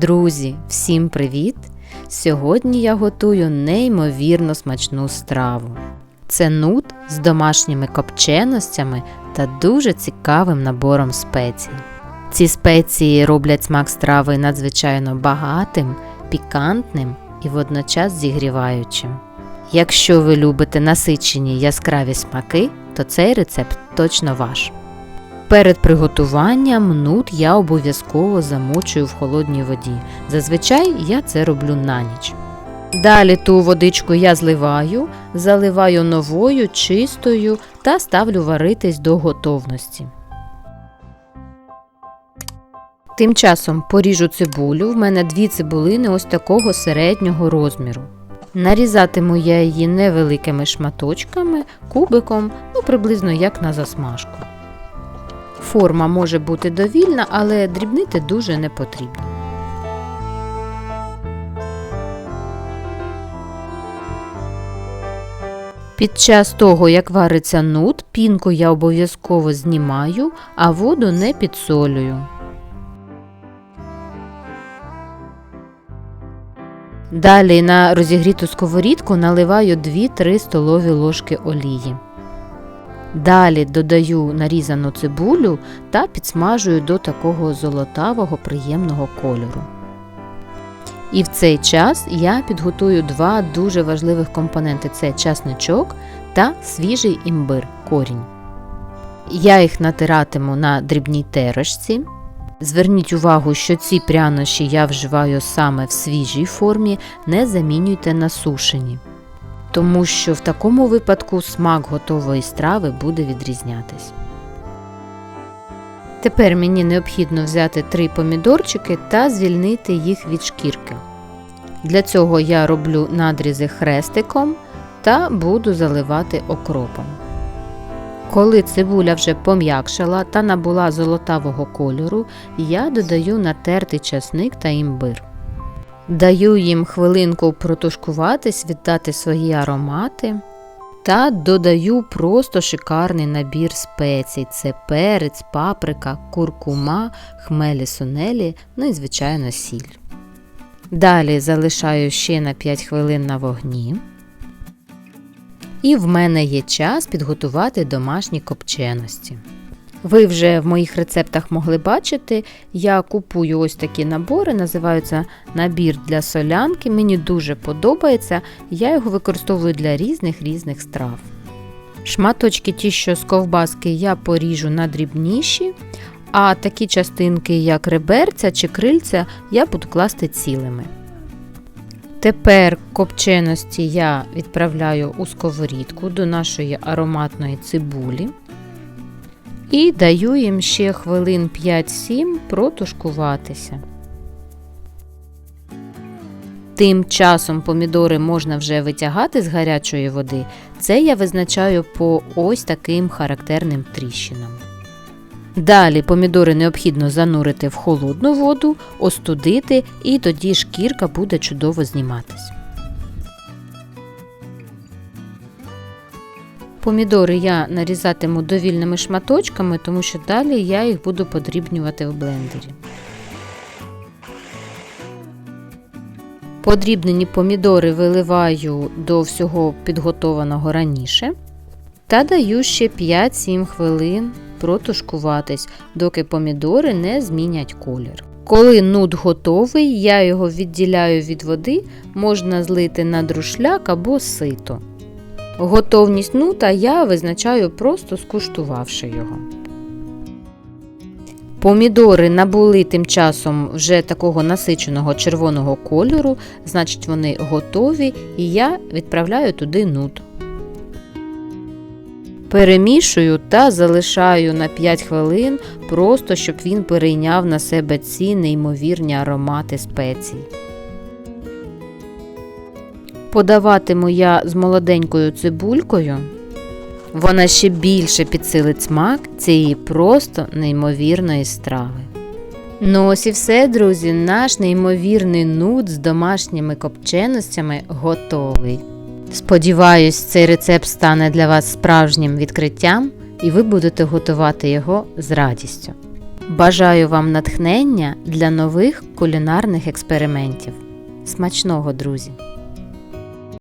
Друзі, всім привіт! Сьогодні я готую неймовірно смачну страву. Це нут з домашніми копченостями та дуже цікавим набором спецій. Ці спеції роблять смак страви надзвичайно багатим, пікантним і водночас зігріваючим. Якщо ви любите насичені яскраві смаки, то цей рецепт точно ваш. Перед приготуванням нут я обов'язково замочую в холодній воді. Зазвичай я це роблю на ніч. Далі ту водичку я зливаю, заливаю новою, чистою та ставлю варитись до готовності. Тим часом поріжу цибулю. В мене дві цибулини ось такого середнього розміру. Нарізатиму я її невеликими шматочками, кубиком, ну приблизно як на засмажку. Форма може бути довільна, але дрібнити дуже не потрібно. Під час того, як вариться нут, пінку я обов'язково знімаю, а воду не підсолюю. Далі на розігріту сковорідку наливаю 2-3 столові ложки олії. Далі додаю нарізану цибулю та підсмажую до такого золотавого приємного кольору. І в цей час я підготую два дуже важливих компоненти це часничок та свіжий імбир корінь. Я їх натиратиму на дрібній терочці. Зверніть увагу, що ці прянощі я вживаю саме в свіжій формі, не замінюйте на сушені тому що в такому випадку смак готової страви буде відрізнятись. Тепер мені необхідно взяти три помідорчики та звільнити їх від шкірки. Для цього я роблю надрізи хрестиком та буду заливати окропом. Коли цибуля вже пом'якшала та набула золотавого кольору, я додаю натертий часник та імбир. Даю їм хвилинку протушкуватись, віддати свої аромати. Та додаю просто шикарний набір спецій: це перець, паприка, куркума, хмелі сунелі, ну і, звичайно, сіль. Далі залишаю ще на 5 хвилин на вогні. І в мене є час підготувати домашні копченості. Ви вже в моїх рецептах могли бачити, я купую ось такі набори, називаються набір для солянки. Мені дуже подобається, я його використовую для різних різних страв. Шматочки ті, що з ковбаски, я поріжу на дрібніші, а такі частинки, як реберця чи крильця, я буду класти цілими. Тепер копченості я відправляю у сковорідку до нашої ароматної цибулі. І даю їм ще хвилин 5-7 протушкуватися. Тим часом помідори можна вже витягати з гарячої води. Це я визначаю по ось таким характерним тріщинам. Далі помідори необхідно занурити в холодну воду, остудити, і тоді шкірка буде чудово зніматись. Помідори я нарізатиму довільними шматочками, тому що далі я їх буду подрібнювати в блендері. Подрібнені помідори виливаю до всього підготованого раніше та даю ще 5-7 хвилин протушкуватись, доки помідори не змінять колір. Коли нут готовий, я його відділяю від води, можна злити на друшляк або сито. Готовність нута я визначаю просто скуштувавши його. Помідори набули тим часом вже такого насиченого червоного кольору, значить вони готові, і я відправляю туди нут. Перемішую та залишаю на 5 хвилин, просто щоб він перейняв на себе ці неймовірні аромати спецій. Подаватиму я з молоденькою цибулькою. Вона ще більше підсилить смак цієї просто неймовірної страви. Ну ось і все, друзі, наш неймовірний нут з домашніми копченостями готовий. Сподіваюсь, цей рецепт стане для вас справжнім відкриттям і ви будете готувати його з радістю. Бажаю вам натхнення для нових кулінарних експериментів. Смачного, друзі!